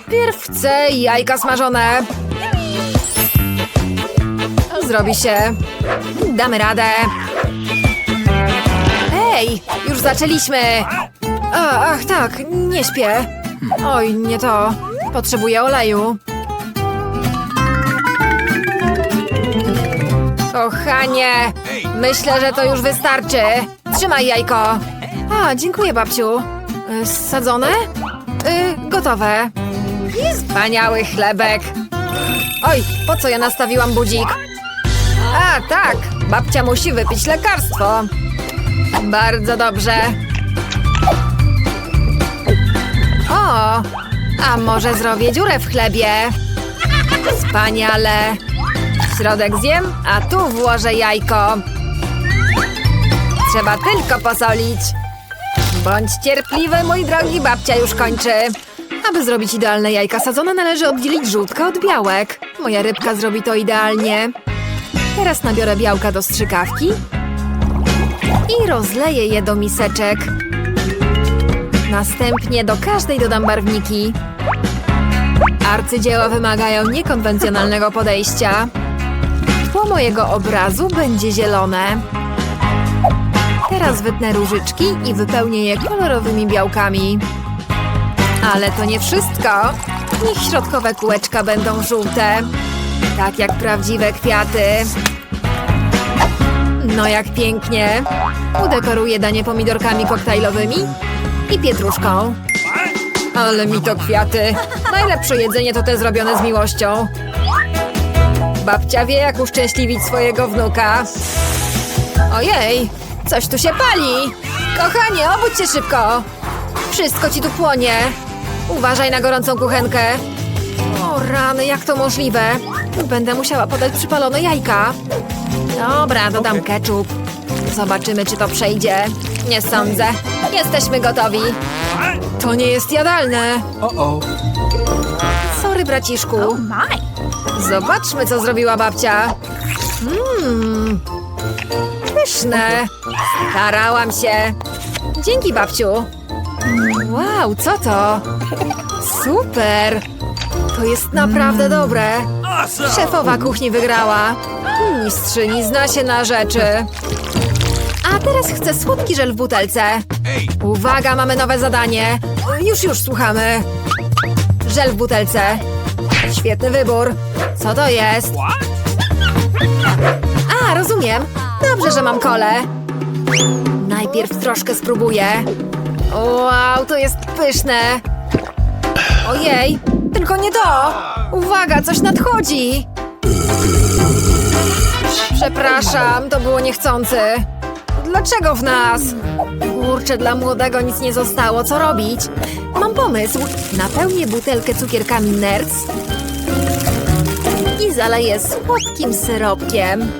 Najpierw chcę jajka smażone. Zrobi się. Damy radę. Ej, już zaczęliśmy. A, ach, tak, nie śpię. Oj, nie to. Potrzebuję oleju. Kochanie, myślę, że to już wystarczy. Trzymaj jajko. A, dziękuję, babciu. Y, Sadzone? Y, gotowe. Wspaniały chlebek. Oj, po co ja nastawiłam budzik? A, tak, babcia musi wypić lekarstwo. Bardzo dobrze. O, a może zrobię dziurę w chlebie? Wspaniale. Środek zjem, a tu włożę jajko. Trzeba tylko posolić. Bądź cierpliwy, mój drogi, babcia już kończy. Aby zrobić idealne jajka sadzone, należy oddzielić żółtkę od białek. Moja rybka zrobi to idealnie. Teraz nabiorę białka do strzykawki i rozleję je do miseczek. Następnie do każdej dodam barwniki. Arcydzieła wymagają niekonwencjonalnego podejścia. Tło mojego obrazu będzie zielone. Teraz wytnę różyczki i wypełnię je kolorowymi białkami. Ale to nie wszystko. Niech środkowe kółeczka będą żółte. Tak jak prawdziwe kwiaty. No jak pięknie. Udekoruję danie pomidorkami koktajlowymi i pietruszką. Ale mi to kwiaty. Najlepsze jedzenie to te zrobione z miłością. Babcia wie, jak uszczęśliwić swojego wnuka. Ojej, coś tu się pali. Kochanie, obudź się szybko. Wszystko ci tu płonie. Uważaj na gorącą kuchenkę. O rany, jak to możliwe? Będę musiała podać przypalone jajka. Dobra, dodam ketchup. Zobaczymy, czy to przejdzie. Nie sądzę. Jesteśmy gotowi. To nie jest jadalne. Uh-oh. Sorry, braciszku. My. Zobaczmy, co zrobiła babcia. Mmm. Pyszne. Starałam się. Dzięki, babciu. Wow, co to? Super. To jest naprawdę dobre. Szefowa kuchni wygrała. Mistrzyni zna się na rzeczy. A teraz chcę słodki żel w butelce. Uwaga, mamy nowe zadanie. Już, już, słuchamy. Żel w butelce. Świetny wybór. Co to jest? A, rozumiem. Dobrze, że mam kole. Najpierw troszkę spróbuję. Wow, to jest pyszne. Ojej, tylko nie to. Uwaga, coś nadchodzi. Przepraszam, to było niechcący. Dlaczego w nas? Kurczę, dla młodego nic nie zostało. Co robić? Mam pomysł. Napełnię butelkę cukierkami Nerds i zaleję słodkim syropkiem.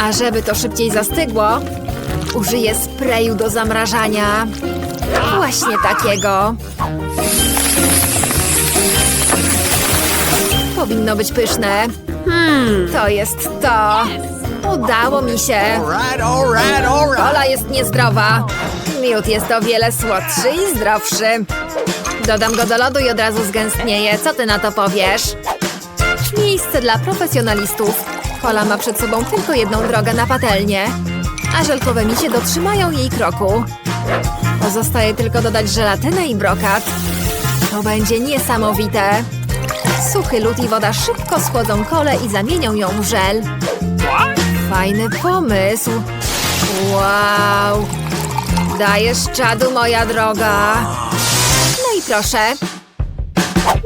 A żeby to szybciej zastygło, użyję sprayu do zamrażania. Właśnie takiego. Powinno być pyszne. Hmm, to jest to. Udało mi się. Kola jest niezdrowa. Miód jest o wiele słodszy i zdrowszy. Dodam go do lodu i od razu zgęstnieje. Co ty na to powiesz? Miejsce dla profesjonalistów. Kola ma przed sobą tylko jedną drogę na patelnię, a żelkowe misie dotrzymają jej kroku. Pozostaje tylko dodać żelatynę i brokat. To będzie niesamowite. Suchy lód i woda szybko schłodzą kolę i zamienią ją w żel. Fajny pomysł. Wow. Dajesz czadu, moja droga. No i proszę.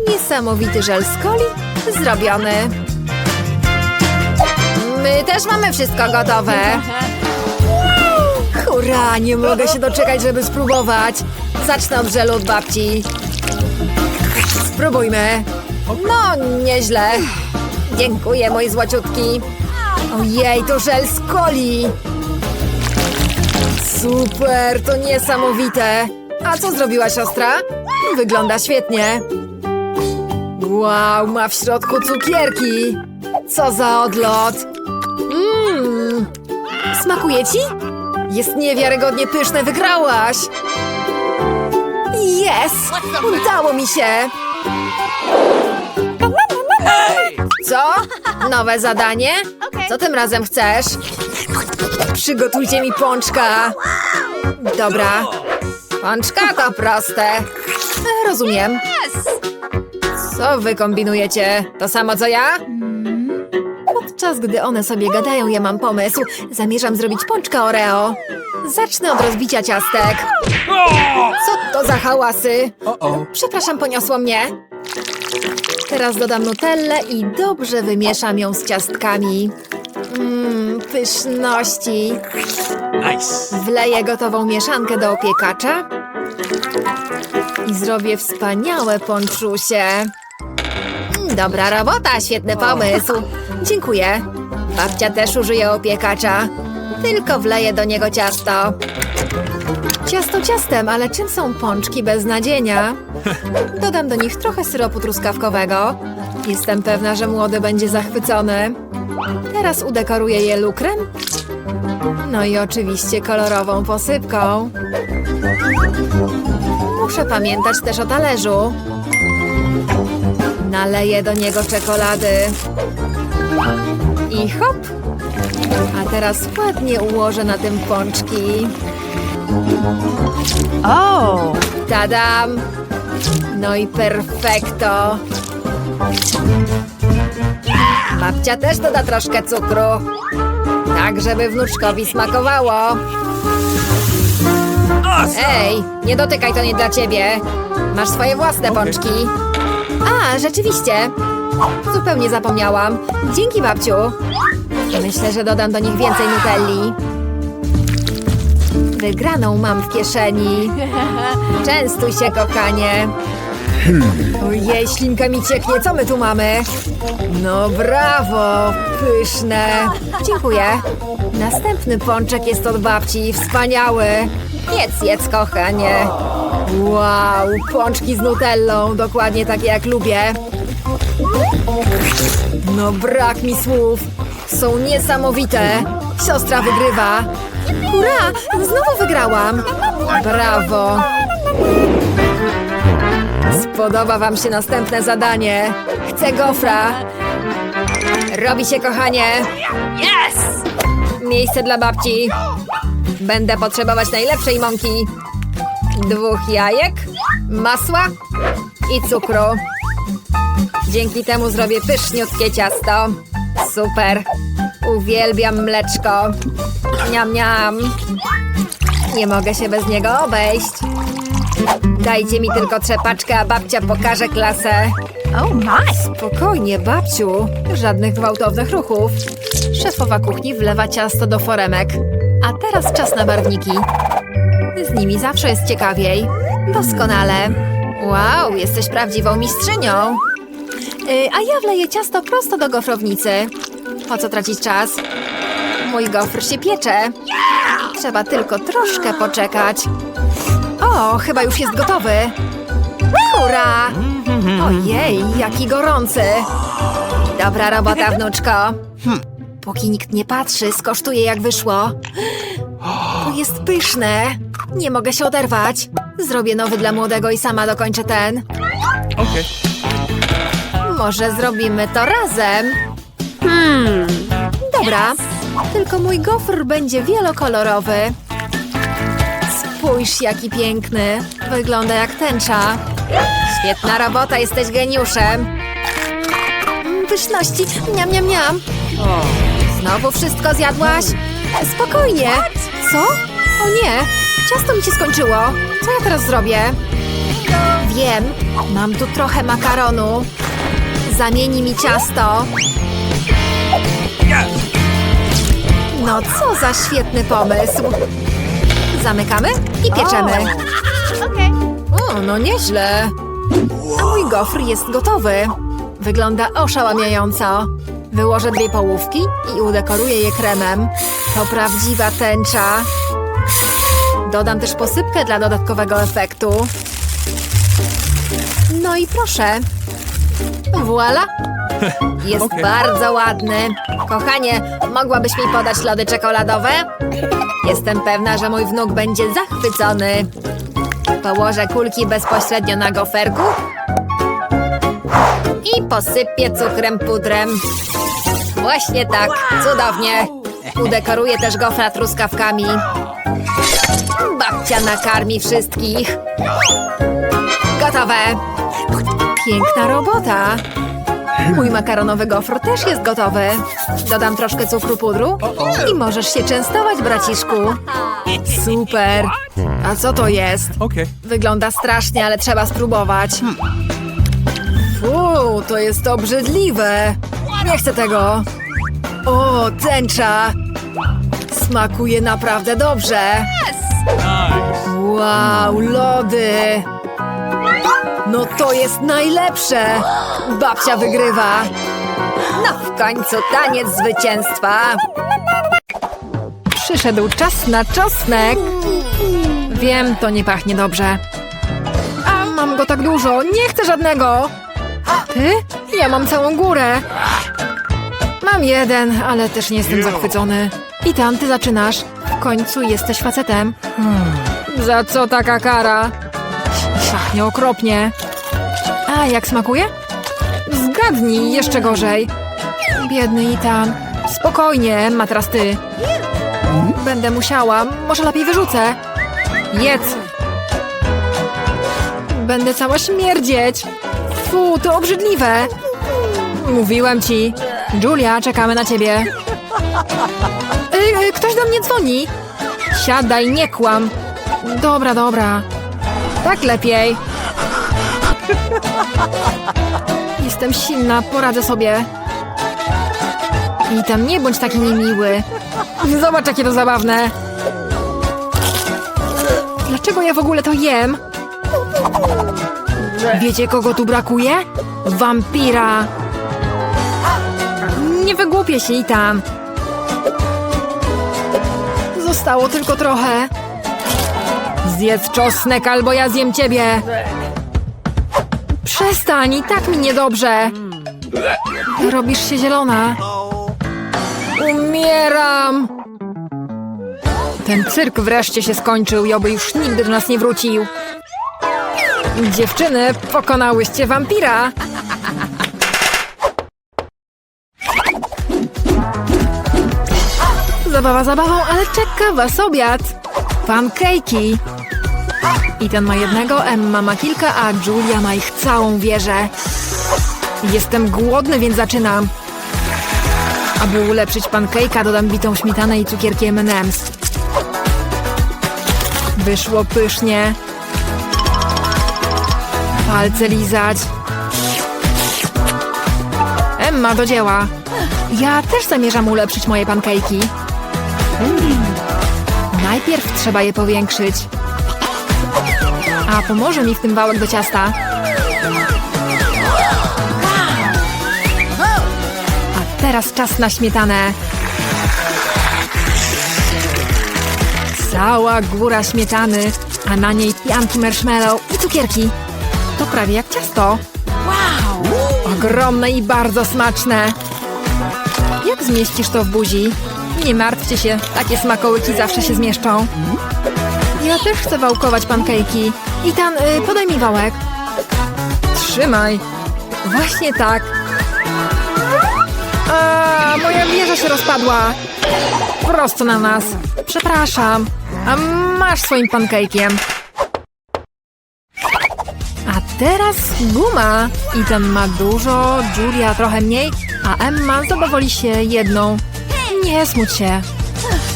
Niesamowity żel z coli zrobiony. My też mamy wszystko gotowe. Hurra, nie mogę się doczekać, żeby spróbować. Zacznę od żelu od babci. Spróbujmy. No, nieźle. Dziękuję, mój złociutki. Ojej, to żel z coli. Super, to niesamowite. A co zrobiła siostra? Wygląda świetnie. Wow, ma w środku cukierki. Co za odlot. Mmm. Smakuje ci? Jest niewiarygodnie pyszne, wygrałaś. Yes! Udało mi się! Co? Nowe zadanie? Co tym razem chcesz? Przygotujcie mi pączka. Dobra. Pączka to proste. Rozumiem. Co wy kombinujecie? To samo co ja? Podczas gdy one sobie gadają, ja mam pomysł. Zamierzam zrobić pączka Oreo. Zacznę od rozbicia ciastek. Co to za hałasy? Przepraszam, poniosło mnie. Teraz dodam nutellę i dobrze wymieszam ją z ciastkami. Mmm, pyszności. Nice. Wleję gotową mieszankę do opiekacza i zrobię wspaniałe ponczusie. Mm, Dobra robota, świetny pomysł. Dziękuję. Babcia też użyje opiekacza. Tylko wleję do niego ciasto. Ciasto ciastem, ale czym są pączki bez nadzienia? Dodam do nich trochę syropu truskawkowego. Jestem pewna, że młody będzie zachwycony. Teraz udekoruję je lukrem no i oczywiście kolorową posypką. Muszę pamiętać też o talerzu. Naleję do niego czekolady. I hop! A teraz ładnie ułożę na tym pączki. Oh. Tadam! No i perfekto! Babcia też doda troszkę cukru. Tak, żeby wnuczkowi smakowało. Ej, nie dotykaj, to nie dla ciebie. Masz swoje własne pączki. A, rzeczywiście. Zupełnie zapomniałam. Dzięki, babciu. Myślę, że dodam do nich więcej nutelli. Wygraną mam w kieszeni. Częstuj się, kochanie. Ojej, ślinka mi cieknie. Co my tu mamy? No brawo, pyszne. Dziękuję. Następny pączek jest od babci. Wspaniały. Jedz, jedz, kochanie. Wow, pączki z nutellą. Dokładnie takie jak lubię. No brak mi słów. Są niesamowite. Siostra wygrywa. Hurra! Znowu wygrałam. Brawo. Spodoba wam się następne zadanie. Chcę gofra. Robi się, kochanie. Yes! Miejsce dla babci. Będę potrzebować najlepszej mąki. Dwóch jajek, masła i cukru. Dzięki temu zrobię pyszniutkie ciasto. Super. Uwielbiam mleczko. Niam, niam. Nie mogę się bez niego obejść. Dajcie mi tylko trzepaczkę, a babcia pokaże klasę. Oh my. Spokojnie, babciu. Żadnych gwałtownych ruchów. Szefowa kuchni wlewa ciasto do foremek. A teraz czas na barwniki. Z nimi zawsze jest ciekawiej. Doskonale. Wow, jesteś prawdziwą mistrzynią. Yy, a ja wleję ciasto prosto do gofrownicy. Po co tracić czas? Mój gofr się piecze. Trzeba tylko troszkę poczekać. O, chyba już jest gotowy. Hurra! Ojej, jaki gorący! Dobra robota, wnuczko. Póki nikt nie patrzy, skosztuję jak wyszło. To jest pyszne. Nie mogę się oderwać. Zrobię nowy dla młodego i sama dokończę ten. Okay. Może zrobimy to razem? Hmm. Dobra, tylko mój gofr będzie wielokolorowy. Spójrz, jaki piękny. Wygląda jak tęcza. Świetna robota, jesteś geniuszem. Pyszności, miam, miam, miam. Znowu wszystko zjadłaś? Spokojnie. Co? O nie, ciasto mi się skończyło. Co ja teraz zrobię? Wiem, mam tu trochę makaronu. Zamieni mi ciasto. No co za świetny pomysł. Zamykamy i pieczemy. O, no nieźle. A mój gofr jest gotowy. Wygląda oszałamiająco. Wyłożę dwie połówki i udekoruję je kremem. To prawdziwa tęcza. Dodam też posypkę dla dodatkowego efektu. No i proszę. Voila! Jest Okej. bardzo ładny. Kochanie, mogłabyś mi podać lody czekoladowe? Jestem pewna, że mój wnuk będzie zachwycony. Położę kulki bezpośrednio na goferku I posypię cukrem pudrem. Właśnie tak, cudownie. Udekoruję też gofra truskawkami. Babcia nakarmi wszystkich. Gotowe. Piękna robota. Mój makaronowy gofr też jest gotowy. Dodam troszkę cukru pudru i możesz się częstować, braciszku. Super. A co to jest? Wygląda strasznie, ale trzeba spróbować. Fu, to jest obrzydliwe. Nie chcę tego. O, tęcza. Smakuje naprawdę dobrze. Wow, lody. No to jest najlepsze. Babcia wygrywa. No w końcu taniec zwycięstwa. Przyszedł czas na czosnek. Wiem, to nie pachnie dobrze. A mam go tak dużo, nie chcę żadnego. Ty? Ja mam całą górę. Mam jeden, ale też nie jestem zachwycony. I tam ty zaczynasz. W końcu jesteś facetem. Za co taka kara? Pachnie okropnie. A jak smakuje? Zgadnij, jeszcze gorzej. Biedny Itan. Spokojnie, ma teraz ty. Będę musiała, może lepiej wyrzucę. Jedz. Będę cała śmierdzieć. Fu, to obrzydliwe. Mówiłem ci. Julia, czekamy na ciebie. Y, y, ktoś do mnie dzwoni. Siadaj, nie kłam. Dobra, dobra. Tak lepiej. Jestem silna, poradzę sobie. I tam nie bądź taki niemiły. Zobacz, jakie to zabawne. Dlaczego ja w ogóle to jem? Wiecie, kogo tu brakuje? Wampira. Nie wygłupię się i tam. Zostało tylko trochę. Zjedz czosnek, albo ja zjem ciebie. Przestań, i tak mi niedobrze. Robisz się zielona. Umieram. Ten cyrk wreszcie się skończył i oby już nigdy do nas nie wrócił. Dziewczyny, pokonałyście wampira. Zabawa zabawą, ale czeka was obiad. Pankejki. I ten ma jednego, Emma ma kilka, a Julia ma ich całą wieżę. Jestem głodny, więc zaczynam. Aby ulepszyć pankejka, dodam bitą śmietanę i cukierki M&M's. Wyszło pysznie. Palce lizać. Emma, do dzieła. Ja też zamierzam ulepszyć moje pankejki. Najpierw trzeba je powiększyć. Pomoże mi w tym wałek do ciasta. A teraz czas na śmietanę. Cała góra śmietany, a na niej pianki marshmallow i cukierki. To prawie jak ciasto. Wow! Ogromne i bardzo smaczne. Jak zmieścisz to w buzi? Nie martwcie się, takie smakołyki zawsze się zmieszczą. Ja też chcę wałkować pankejki. Itan, y, podaj mi wałek. Trzymaj. Właśnie tak. A, moja wieża się rozpadła. Prosto na nas. Przepraszam. A masz swoim pankejkiem. A teraz guma. Itan ma dużo, Julia trochę mniej, a Emma zadowoli się jedną. Nie smuć się.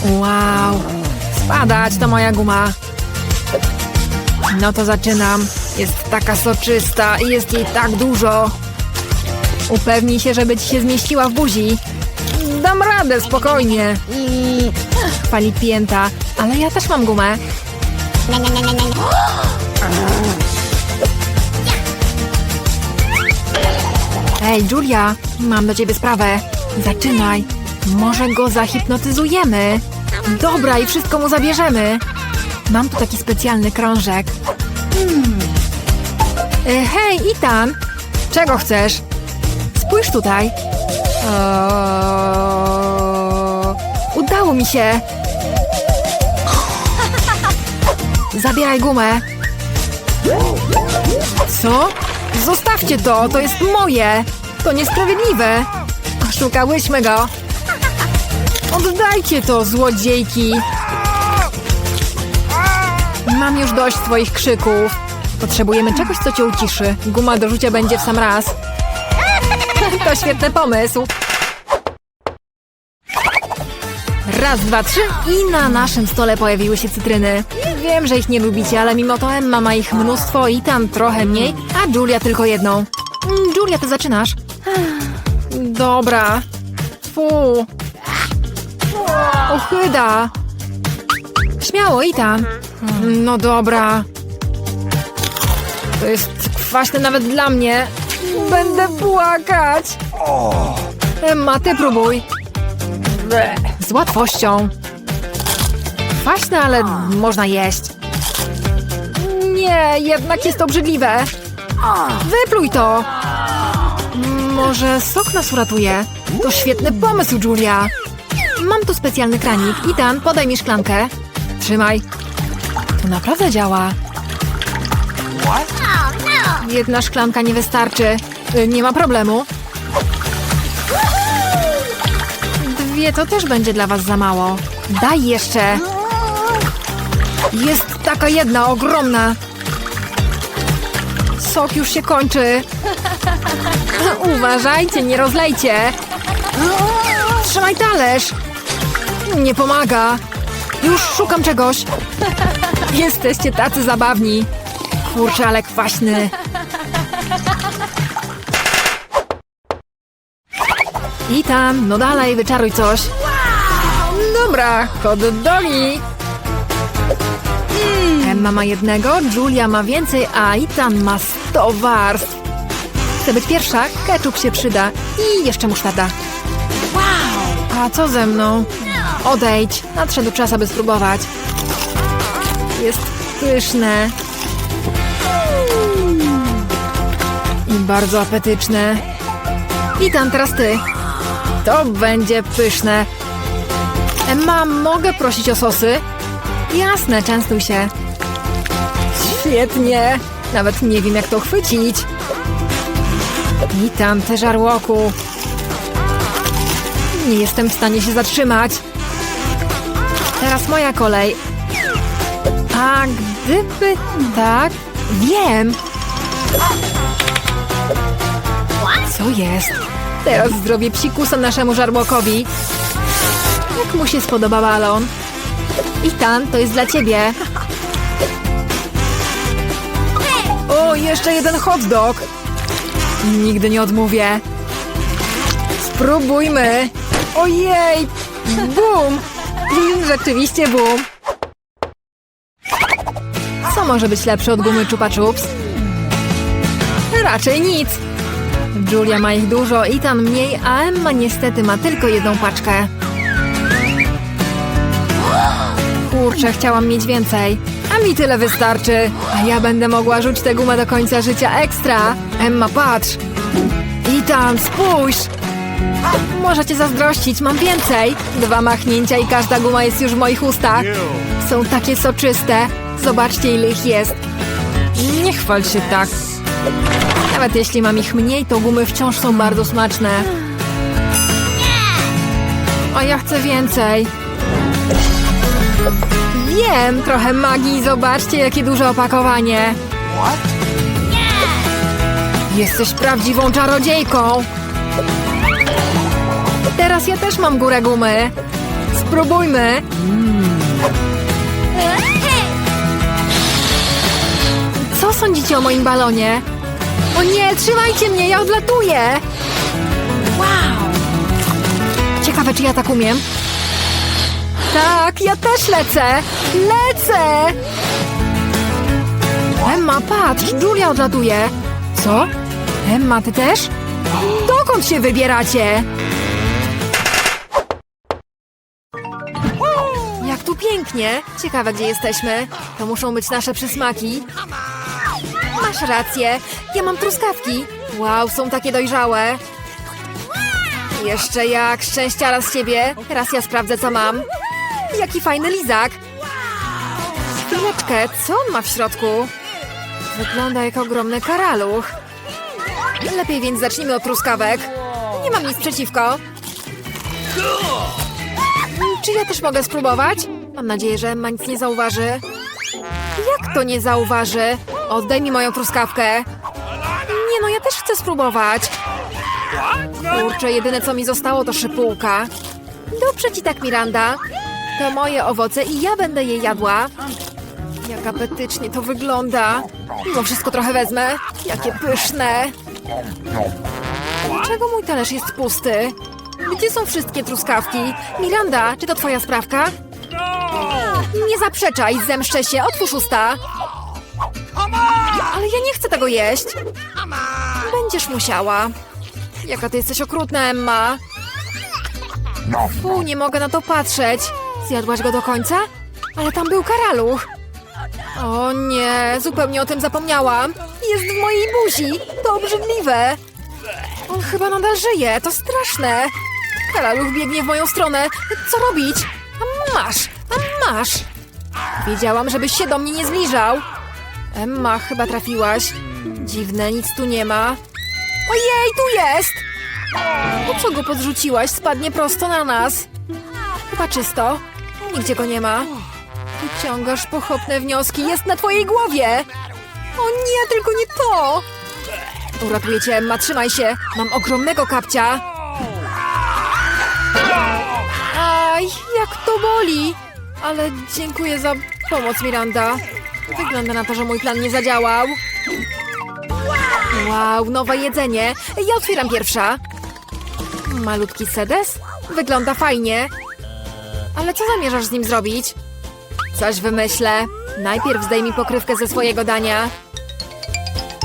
Wow. Spadać to moja guma. No to zaczynam. Jest taka soczysta i jest jej tak dużo. Upewnij się, żeby ci się zmieściła w buzi. Dam radę, spokojnie. Chwali pięta, ale ja też mam gumę. Ej, Julia, mam do ciebie sprawę. Zaczynaj. Może go zahipnotyzujemy. Dobra, i wszystko mu zabierzemy. Mam tu taki specjalny krążek. Hmm. E, hej, Itan! Czego chcesz? Spójrz tutaj. O, udało mi się. Zabieraj gumę. Co? Zostawcie to, to jest moje! To niesprawiedliwe! Oszukałyśmy go! Oddajcie to, złodziejki! Mam już dość twoich krzyków. Potrzebujemy czegoś, co cię uciszy. Guma do rzucia będzie w sam raz. To świetny pomysł. Raz, dwa, trzy i na naszym stole pojawiły się cytryny. Wiem, że ich nie lubicie, ale mimo to Emma ma ich mnóstwo i tam trochę mniej, a Julia tylko jedną. Julia, ty zaczynasz. Dobra. Fu. Ochyda. Śmiało i tam. No dobra. To jest kwaśne nawet dla mnie. Będę płakać. Emma, ty próbuj. Z łatwością. Kwaśne, ale można jeść. Nie, jednak jest obrzydliwe. Wypluj to. Może sok nas uratuje? To świetny pomysł, Julia. Mam tu specjalny kranik. Itan, podaj mi szklankę. Trzymaj. To naprawdę działa. Jedna szklanka nie wystarczy. Y, Nie ma problemu. Dwie to też będzie dla was za mało. Daj jeszcze. Jest taka jedna, ogromna. Sok już się kończy. Uważajcie, nie rozlejcie. Trzymaj talerz. Nie pomaga. Już szukam czegoś. Jesteście tacy zabawni. Kurczę, ale kwaśny. I tam, no dalej, wyczaruj coś. Dobra, kod Doli. Emma ma jednego, Julia ma więcej, a Ethan ma sto warstw. Chcę być pierwsza, ketchup się przyda i jeszcze musztarda. A co ze mną? Odejdź, nadszedł czas, aby spróbować. Jest pyszne. I bardzo apetyczne. Witam, teraz ty. To będzie pyszne. Emma, mogę prosić o sosy? Jasne, częstuj się. Świetnie. Nawet nie wiem, jak to chwycić. Witam, te żarłoku. Nie jestem w stanie się zatrzymać. Teraz moja kolej. A gdyby tak... Wiem. Co jest? Teraz zrobię psikusa naszemu żarłokowi. Jak mu się spodoba balon? Itan, to jest dla ciebie. O, jeszcze jeden hot dog. Nigdy nie odmówię. Spróbujmy. Ojej! Bum! Rzeczywiście bum. Może być lepsze od gumy Chupa Chups? Raczej nic. Julia ma ich dużo, Ethan mniej, a Emma niestety ma tylko jedną paczkę. Kurczę, chciałam mieć więcej. A mi tyle wystarczy. A ja będę mogła rzucić tę gumę do końca życia ekstra. Emma, patrz. Ethan, spójrz. Możecie zazdrościć, mam więcej. Dwa machnięcia i każda guma jest już w moich ustach. Są takie soczyste. Zobaczcie, ile ich jest. Nie chwal się tak. Nawet jeśli mam ich mniej, to gumy wciąż są bardzo smaczne. A ja chcę więcej. Wiem, trochę magii. Zobaczcie, jakie duże opakowanie. Jesteś prawdziwą czarodziejką. Teraz ja też mam górę gumy. Spróbujmy. Co o moim balonie? O nie, trzymajcie mnie, ja odlatuję! Wow! Ciekawe, czy ja tak umiem. Tak, ja też lecę! Lecę! Emma, patrz, Julia odlatuje. Co? Emma, ty też? Dokąd się wybieracie? Jak tu pięknie! Ciekawe, gdzie jesteśmy. To muszą być nasze przysmaki. Masz rację. Ja mam truskawki. Wow, są takie dojrzałe. Jeszcze jak szczęściara z ciebie. Teraz ja sprawdzę, co mam. Jaki fajny lizak. Chwileczkę, co on ma w środku? Wygląda jak ogromny karaluch. Lepiej więc zacznijmy od truskawek. Nie mam nic przeciwko. Czy ja też mogę spróbować? Mam nadzieję, że Emma nic nie zauważy. To nie zauważy? Oddaj mi moją truskawkę. Nie no, ja też chcę spróbować. Kurczę, jedyne co mi zostało to szypułka. Dobrze ci tak, Miranda. To moje owoce i ja będę je jadła. Jak apetycznie to wygląda. Mimo wszystko trochę wezmę. Jakie pyszne. Dlaczego mój talerz jest pusty? Gdzie są wszystkie truskawki? Miranda, czy to twoja sprawka? Nie zaprzeczaj, zemszczę się, otwórz usta. Ale ja nie chcę tego jeść. Będziesz musiała. Jaka ty jesteś okrutna, Emma. Fu, nie mogę na to patrzeć. Zjadłaś go do końca? Ale tam był karaluch. O nie, zupełnie o tym zapomniałam. Jest w mojej buzi. To obrzydliwe. On chyba nadal żyje, to straszne. Karaluch biegnie w moją stronę. Co robić? Masz, masz. Wiedziałam, żebyś się do mnie nie zbliżał. Emma, chyba trafiłaś. Dziwne, nic tu nie ma. Ojej, tu jest! Po co go podrzuciłaś? Spadnie prosto na nas. Chyba czysto. Nigdzie go nie ma. Wyciągasz pochopne wnioski. Jest na twojej głowie! O nie, tylko nie to! Uratuję cię, Emma, trzymaj się. Mam ogromnego kapcia. Aj, jak to boli! Ale dziękuję za pomoc, Miranda. Wygląda na to, że mój plan nie zadziałał. Wow, nowe jedzenie. Ja otwieram pierwsza. Malutki sedes? Wygląda fajnie. Ale co zamierzasz z nim zrobić? Coś wymyślę. Najpierw zdejmij pokrywkę ze swojego dania.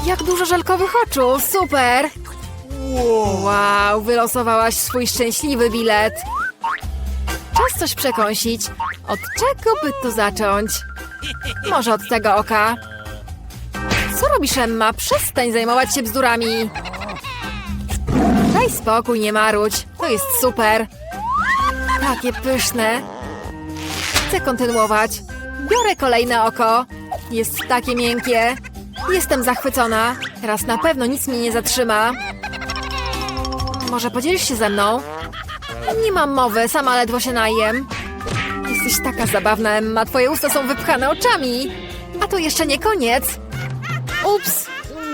Jak dużo żelkowych oczu, super! Wow, wylosowałaś swój szczęśliwy bilet. Czas coś przekąsić. Od czego by tu zacząć? Może od tego oka. Co robisz, Emma? Przestań zajmować się bzdurami. Daj spokój, nie marudź. To jest super. Takie pyszne. Chcę kontynuować. Biorę kolejne oko. Jest takie miękkie. Jestem zachwycona. Teraz na pewno nic mnie nie zatrzyma. Może podzielisz się ze mną? Nie mam mowy, sama ledwo się najem. Jesteś taka zabawna, Emma. Twoje usta są wypchane oczami. A to jeszcze nie koniec. Ups,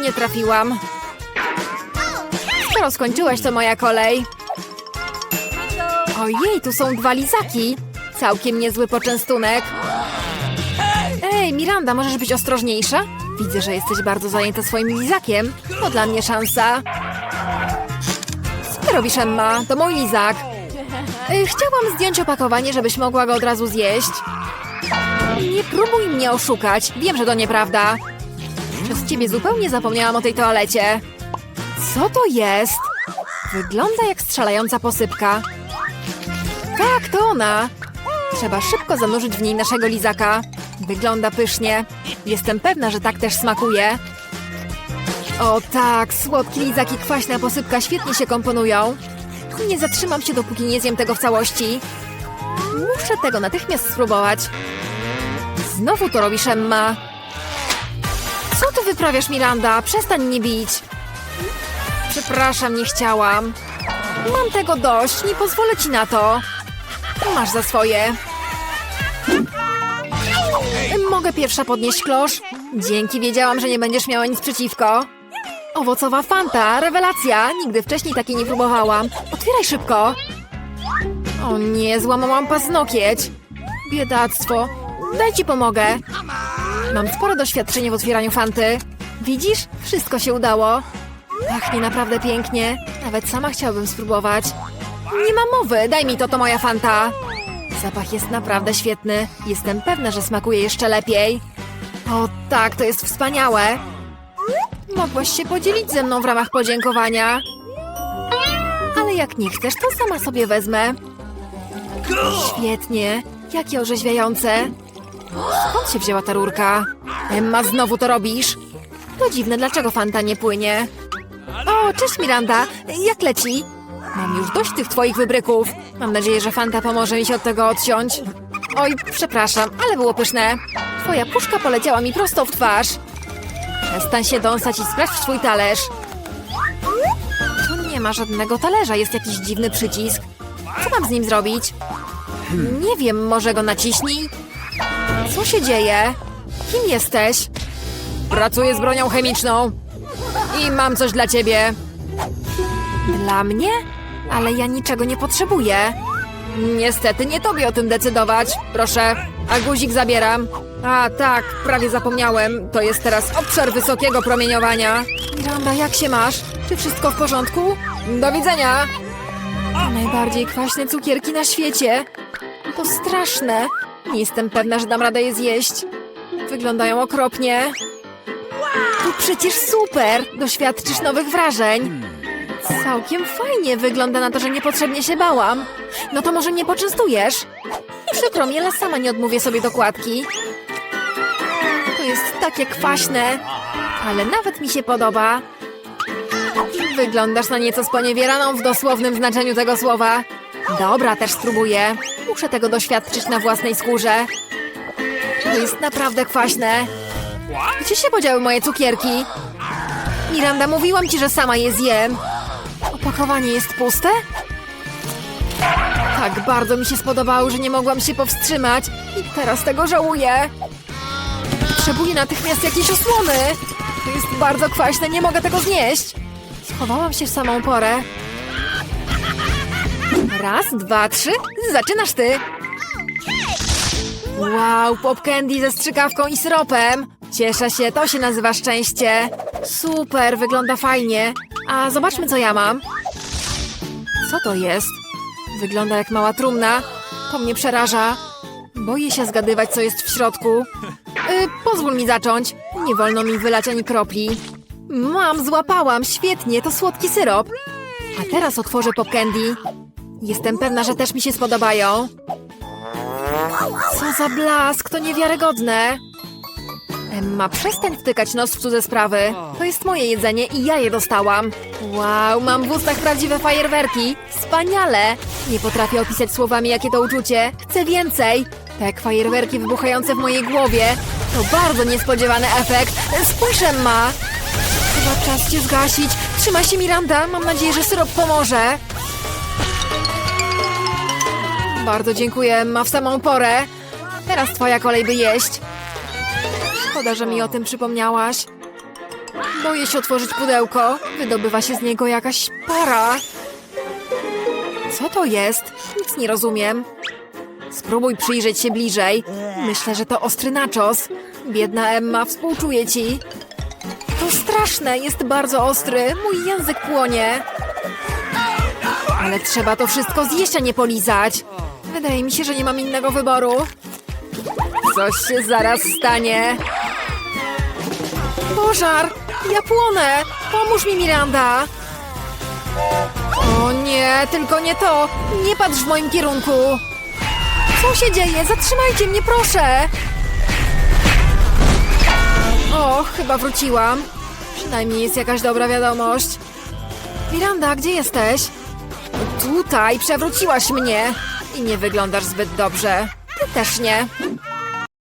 nie trafiłam. Skoro skończyłeś, to moja kolej. Ojej, tu są dwa lizaki. Całkiem niezły poczęstunek. Ej, Miranda, możesz być ostrożniejsza? Widzę, że jesteś bardzo zajęta swoim lizakiem. To dla mnie szansa. Co robisz, Emma? To mój lizak. Y, Chciałam zdjąć opakowanie, żebyś mogła go od razu zjeść. Nie próbuj mnie oszukać. Wiem, że to nieprawda. Przez ciebie zupełnie zapomniałam o tej toalecie. Co to jest? Wygląda jak strzelająca posypka. Tak, to ona. Trzeba szybko zanurzyć w niej naszego lizaka. Wygląda pysznie. Jestem pewna, że tak też smakuje. O tak, słodki lizak i kwaśna posypka świetnie się komponują. Nie zatrzymam się, dopóki nie zjem tego w całości. Muszę tego natychmiast spróbować. Znowu to robisz, Emma. Co ty wyprawiasz, Miranda? Przestań mnie bić. Przepraszam, nie chciałam. Mam tego dość, nie pozwolę ci na to. Masz za swoje. Mogę pierwsza podnieść klosz? Dzięki, wiedziałam, że nie będziesz miała nic przeciwko. Owocowa fanta, rewelacja. Nigdy wcześniej takiej nie próbowałam. Otwieraj szybko. O nie, złamałam paznokieć. Biedactwo. Daj ci pomogę. Mam spore doświadczenie w otwieraniu fanty. Widzisz? Wszystko się udało. Pachnie naprawdę pięknie. Nawet sama chciałabym spróbować. Nie ma mowy, daj mi to, to moja fanta. Zapach jest naprawdę świetny. Jestem pewna, że smakuje jeszcze lepiej. O tak, to jest wspaniałe. Mogłaś się podzielić ze mną w ramach podziękowania. Ale jak nie chcesz, to sama sobie wezmę. Świetnie. Jakie orzeźwiające. Skąd się wzięła ta rurka? Emma, znowu to robisz? To dziwne, dlaczego Fanta nie płynie? O, cześć Miranda. Jak leci? Mam już dość tych twoich wybryków. Mam nadzieję, że Fanta pomoże mi się od tego odciąć. Oj, przepraszam, ale było pyszne. Twoja puszka poleciała mi prosto w twarz. Przestań się dąsać i sprawdź swój talerz. Nie ma żadnego talerza, jest jakiś dziwny przycisk. Co mam z nim zrobić? Nie wiem, może go naciśnij? Co się dzieje? Kim jesteś? Pracuję z bronią chemiczną. I mam coś dla ciebie. Dla mnie? Ale ja niczego nie potrzebuję. Niestety nie tobie o tym decydować. Proszę, a guzik zabieram. A tak, prawie zapomniałem. To jest teraz obszar wysokiego promieniowania. Miranda, jak się masz? Czy wszystko w porządku? Do widzenia! Najbardziej kwaśne cukierki na świecie. To straszne. Nie jestem pewna, że dam radę je zjeść. Wyglądają okropnie. To przecież super! Doświadczysz nowych wrażeń. Całkiem fajnie wygląda na to, że niepotrzebnie się bałam. No to może mnie poczęstujesz? Przykro mi, ale sama nie odmówię sobie dokładki. Jest takie kwaśne, ale nawet mi się podoba. Wyglądasz na nieco sponiewieraną w dosłownym znaczeniu tego słowa. Dobra, też spróbuję. Muszę tego doświadczyć na własnej skórze. To jest naprawdę kwaśne. Gdzie się podziały moje cukierki? Miranda, mówiłam ci, że sama je zjem. Opakowanie jest puste? Tak bardzo mi się spodobało, że nie mogłam się powstrzymać i teraz tego żałuję. Potrzebuję natychmiast jakiejś osłony. To jest bardzo kwaśne, nie mogę tego znieść. Schowałam się w samą porę. Raz, dwa, trzy. Zaczynasz ty. Wow, pop candy ze strzykawką i syropem. Cieszę się, to się nazywa szczęście. Super, wygląda fajnie. A zobaczmy, co ja mam. Co to jest? Wygląda jak mała trumna. To mnie przeraża. Boję się zgadywać, co jest w środku. Y, pozwól mi zacząć. Nie wolno mi wylać ani kropli. Mam, złapałam. Świetnie, to słodki syrop. A teraz otworzę pop candy. Jestem pewna, że też mi się spodobają. Co za blask, to niewiarygodne. Emma, przestań wtykać nos w cudze sprawy. To jest moje jedzenie i ja je dostałam. Wow, mam w ustach prawdziwe fajerwerki. Wspaniale! Nie potrafię opisać słowami, jakie to uczucie. Chcę więcej. Tak, fajerwerki wybuchające w mojej głowie. To bardzo niespodziewany efekt. Spójrz, Emma. Chyba czas cię zgasić. Trzymaj się, Miranda. Mam nadzieję, że syrop pomoże. Bardzo dziękuję, Emma, w samą porę. Teraz twoja kolej, by jeść. Szkoda, że mi o tym przypomniałaś. Boję się otworzyć pudełko. Wydobywa się z niego jakaś para. Co to jest? Nic nie rozumiem. Spróbuj przyjrzeć się bliżej. Myślę, że to ostry nachos. Biedna Emma, współczuję ci. To straszne, jest bardzo ostry. Mój język płonie. Ale trzeba to wszystko zjeść, a nie polizać. Wydaje mi się, że nie mam innego wyboru. Coś się zaraz stanie. Pożar! Ja płonę! Pomóż mi, Miranda! O nie, tylko nie to! Nie patrz w moim kierunku! Co się dzieje? Zatrzymajcie mnie, proszę! O, chyba wróciłam. Przynajmniej jest jakaś dobra wiadomość. Miranda, gdzie jesteś? Tutaj, przewróciłaś mnie. I nie wyglądasz zbyt dobrze. Ty też nie.